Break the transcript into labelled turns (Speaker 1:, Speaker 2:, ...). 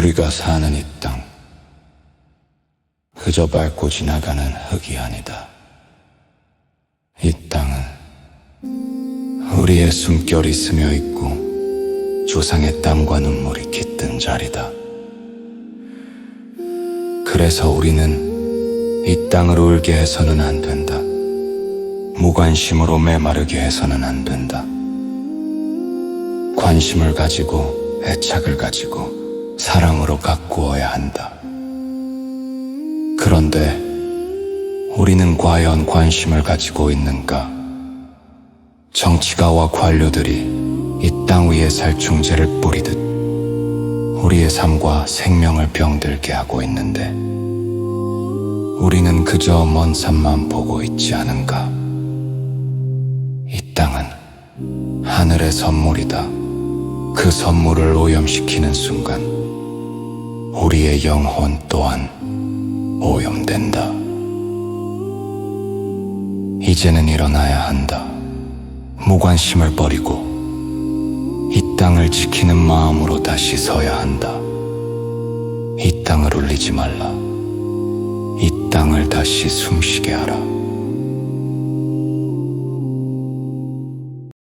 Speaker 1: 우리가 사는 이 땅, 그저 밟고 지나가는 흙이 아니다. 이 땅은 우리의 숨결이 스며 있고 조상의 땀과 눈물이 깃든 자리다. 그래서 우리는 이 땅을 울게 해서는 안 된다. 무관심으로 메마르게 해서는 안 된다. 관심을 가지고 애착을 가지고 사랑으로 가꾸어야 한다. 그런데 우리는 과연 관심을 가지고 있는가? 정치가와 관료들이 이 땅 위에 살충제를 뿌리듯 우리의 삶과 생명을 병들게 하고 있는데 우리는 그저 먼 산만 보고 있지 않은가? 이 땅은 하늘의 선물이다. 그 선물을 오염시키는 순간 우리의 영혼 또한 오염된다. 이제는 일어나야 한다. 무관심을 버리고 이 땅을 지키는 마음으로 다시 서야 한다. 이 땅을 울리지 말라. 이 땅을 다시 숨쉬게 하라.